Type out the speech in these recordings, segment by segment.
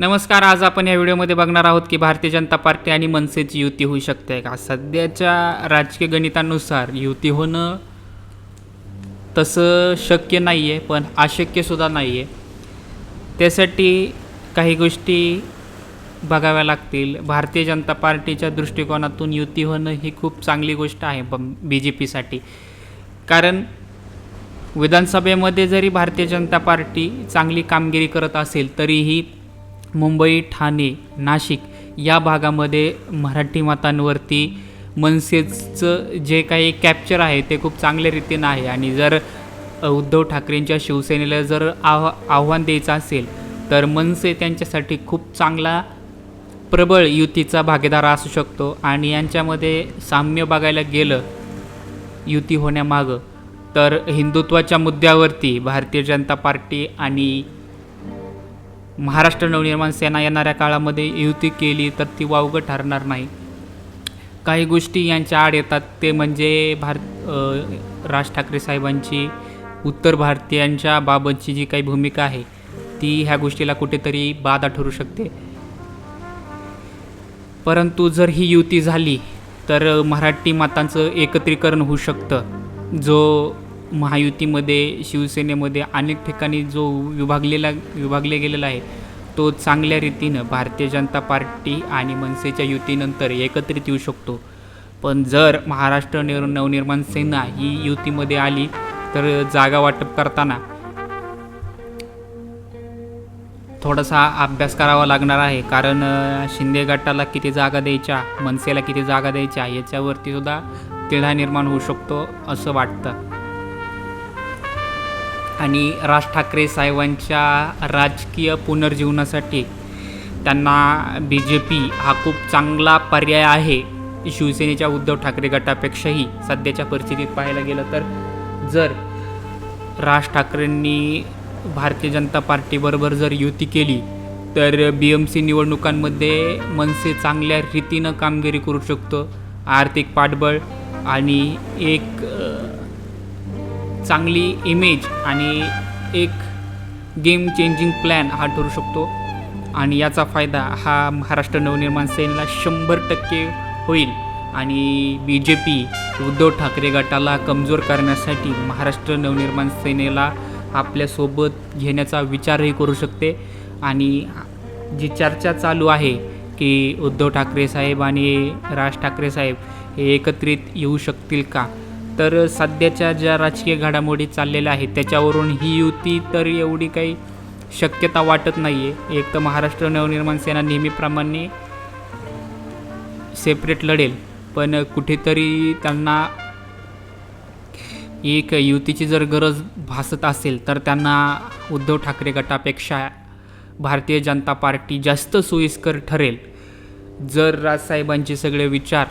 नमस्कार आज आपण या व्हिडिओमध्ये बघणार आहोत की भारतीय जनता पार्टी आणि मनसेची युती होऊ शकते का? सध्याच्या राजकीय गणितानुसार युती होणं तसं शक्य नाही आहे पण अशक्यसुद्धा नाही आहे त्यासाठी काही गोष्टी बघाव्या लागतील. भारतीय जनता पार्टीच्या दृष्टिकोनातून युती होणं ही खूप चांगली गोष्ट आहे बी जे पीसाठी. कारण विधानसभेमध्ये जरी भारतीय जनता पार्टी चांगली कामगिरी करत असेल तरीही मुंबई ठाणे नाशिक या भागामध्ये मराठी मतांवरती मनसेचं जे काही कॅप्चर आहे ते खूप चांगल्या रीतीनं आहे. आणि जर उद्धव ठाकरेंच्या शिवसेनेला जर आव्हा आव्हान द्यायचं असेल तर मनसे त्यांच्यासाठी खूप चांगला प्रबळ युतीचा भागीदार असू शकतो. आणि यांच्यामध्ये साम्य बघायला गेलं युती होण्यामागं तर हिंदुत्वाच्या मुद्द्यावरती भारतीय जनता पार्टी आणि महाराष्ट्र नवनिर्माण सेना येणाऱ्या काळामध्ये युती केली तर ती वावगं ठरणार नाही. काही गोष्टी यांच्या आड येतात. ते म्हणजे भारत राज ठाकरे साहेबांची उत्तर भारतीयांच्या बाबतची जी काही भूमिका आहे ती ह्या गोष्टीला कुठेतरी बाधा ठरू शकते. परंतु जर ही युती झाली तर मराठी मातांचं एकत्रीकरण होऊ शकतं. जो महायुतीमध्ये शिवसेनेमध्ये अनेक ठिकाणी जो विभागलेला विभागले गेलेला आहे तो चांगल्या रीतीनं भारतीय जनता पार्टी आणि मनसेच्या युतीनंतर एकत्रित येऊ शकतो. पण जर महाराष्ट्र निर नवनिर्माण सेना ही युतीमध्ये आली तर जागा वाटप करताना थोडासा अभ्यास करावा लागणार आहे. कारण शिंदे गटाला किती जागा द्यायच्या मनसेला किती जागा द्यायच्या याच्यावरती सुद्धा तिढा निर्माण होऊ शकतो असं वाटतं. आणि राज ठाकरे साहेबांच्या राजकीय पुनर्जीवनासाठी त्यांना बी जे पी हा खूप चांगला पर्याय आहे. शिवसेनेच्या उद्धव ठाकरे गटापेक्षाही सध्याच्या परिस्थितीत पाहायला गेलं तर. जर राज ठाकरेंनी भारतीय जनता पार्टीबरोबर जर युती केली तर बी एम सी निवडणुकांमध्ये मनसे चांगल्या रीतीनं कामगिरी करू शकतो. आर्थिक पाठबळ आणि एक चांगली इमेज आणि एक गेम चेंजिंग प्लॅन हा ठरू शकतो. आणि याचा फायदा हा महाराष्ट्र नवनिर्माण सेनेला शंभर टक्के होईल. आणि B J P Uddhav Thackeray गटाला कमजोर करण्यासाठी महाराष्ट्र नवनिर्माण सेनेला आपल्यासोबत घेण्याचा विचारही करू शकते. आणि जी चर्चा चालू आहे की उद्धव ठाकरे साहेब आणि राज ठाकरे साहेब हे एकत्रित येऊ शकतील का? तर सध्याच्या ज्या राजकीय घडामोडी चाललेल्या आहेत त्याच्यावरून ही युती तर एवढी काही शक्यता वाटत नाही आहे एक तर महाराष्ट्र नवनिर्माण सेना नेहमीप्रमाणे सेपरेट लढेल पण कुठेतरी त्यांना एक युतीची जर गरज भासत असेल तर त्यांना उद्धव ठाकरे गटापेक्षा भारतीय जनता पार्टी जास्त सोयीस्कर ठरेल. जर राजसाहेबांचे सगळे विचार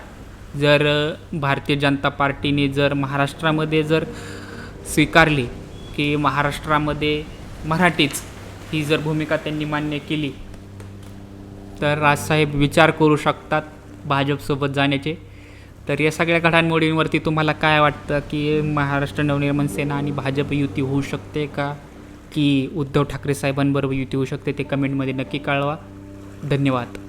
जर भारतीय जनता पार्टीने जर महाराष्ट्रामध्ये जर स्वीकारली की महाराष्ट्रामध्ये मराठीच ही जर भूमिका त्यांनी मान्य केली तर राजसाहेब विचार करू शकतात भाजपसोबत जाण्याचे. तर या सगळ्या घडामोडींवरती तुम्हाला काय वाटतं की महाराष्ट्र नवनिर्माण सेना आणि भाजप युती होऊ शकते का? की उद्धव ठाकरे साहेबांबरोबर युती होऊ शकते ते कमेंटमध्ये नक्की कळवा. धन्यवाद.